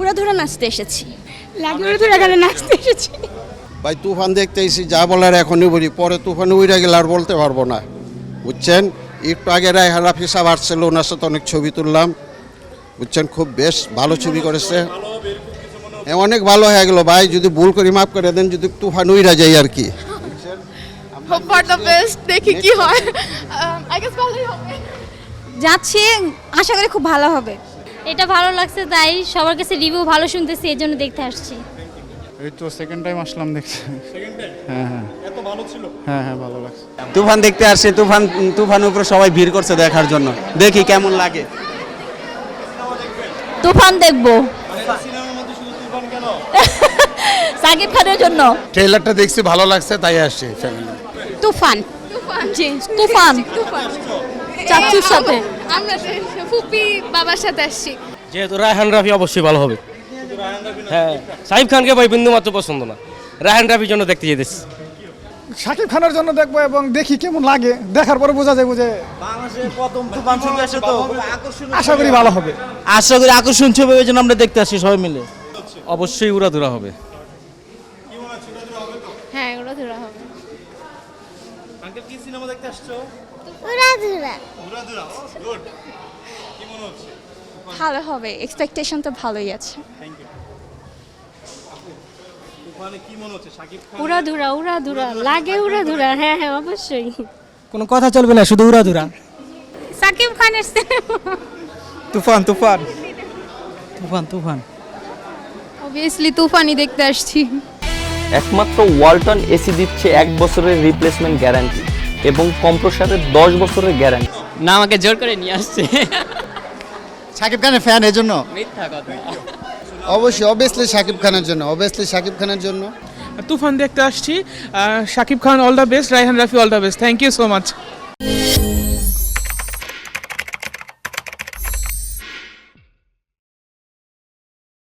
উড়াধুরা নাচতে এসেছি। লাগে ওরা ধরে গেলে নাচতে এসেছি। ভাই তুফান দেখতে এসেছি যা বলার এখনই বলি পরে তুফানে উইরা গেলে আর বলতে পারব না। বুঝছেন? একটু আগে রায়হান রাফি সাহেব আসছিল ওনার সাথে অনেক ছবি তুললাম। বুঝছেন? খুব বেশ ভালো ছবি করেছে। হ্যাঁ, অনেক ভালো হয়ে গেল। ভাই যদি ভুল করি মাফ করে দেন যদি তুফান উইরা যাই আর কি। হোপ ফর দ্য বেস্ট দেখি কি হয়। আই গেস ভালোই হবে। যাচ্ছি আশা করি খুব ভালো হবে। এটা ভালো লাগছে তাই সবার কাছে রিভিউ ভালো শুনতেছি এই জন্য দেখতে আসছি। এই তো সেকেন্ড টাইম আসলাম দেখছি হ্যাঁ হ্যাঁ। এত ভালো ছিল? হ্যাঁ হ্যাঁ ভালো লাগছে। তুফান দেখতে আসছে তুফান তুফানের উপরে সবাই ভিড় করছে দেখার জন্য। দেখি কেমন লাগে। তুফান দেখব। সাকিব খানের জন্য। ট্রেলারটা দেখছি ভালো লাগছে তাই আসছি ফ্যামিলি তুফান। জি তুফান। চাচুর সাথে। আমরা ফুপি বাবার সাথে আসছি। যেহেতু রায়হান রাফি অবশ্যই ভালো হবে। হ্যাঁ সাহিব খানকে ভাই বিন্দু মাত্র পছন্দ না। রায়হান রাফির জন্য দেখতে যেতেছি শাকিব খানের জন্য দেখব এবং দেখি কেমন লাগে। দেখার পরে বোঝা যাবে যে আশা করি ভালো হবে। আশা করি আকর্ষণ ছবি ওই জন্য আমরা দেখতে আসছি সবাই মিলে। অবশ্যই উড়াধুরা হবে হ্যাঁ ওরা ধরা হবে ভালো হবে এক্সপেকটেশন তো ভালোই আছে। উড়াধুরা উড়াধুরা। লাগে উড়াধুরা হ্যাঁ হ্যাঁ অবশ্যই। কোনো কথা চলবে না শুধু উড়াধুরা। সাকিব খানের সিনেমা তুফান তুফান। তুফান তুফান। অবভিয়াসলি তুফানি দেখতে আসছি। একমাত্র ওয়ালটন এসি দিচ্ছে এক বছরের রিপ্লেসমেন্ট গ্যারান্টি এবং কম্প্রসারের দশ বছরের গ্যারান্টি না আমাকে জোর করে নিয়ে আসছে। শাকিব খানের ফ্যান এই জন্য? মিথ্যা কথা। অবশ্যই অবভিয়াসলি শাকিব খানের জন্য অবভিয়াসলি শাকিব খানের জন্য। তুফান দেখতে আসছি। Shakib Khan all the best Raihan Rafi all the best thank you so much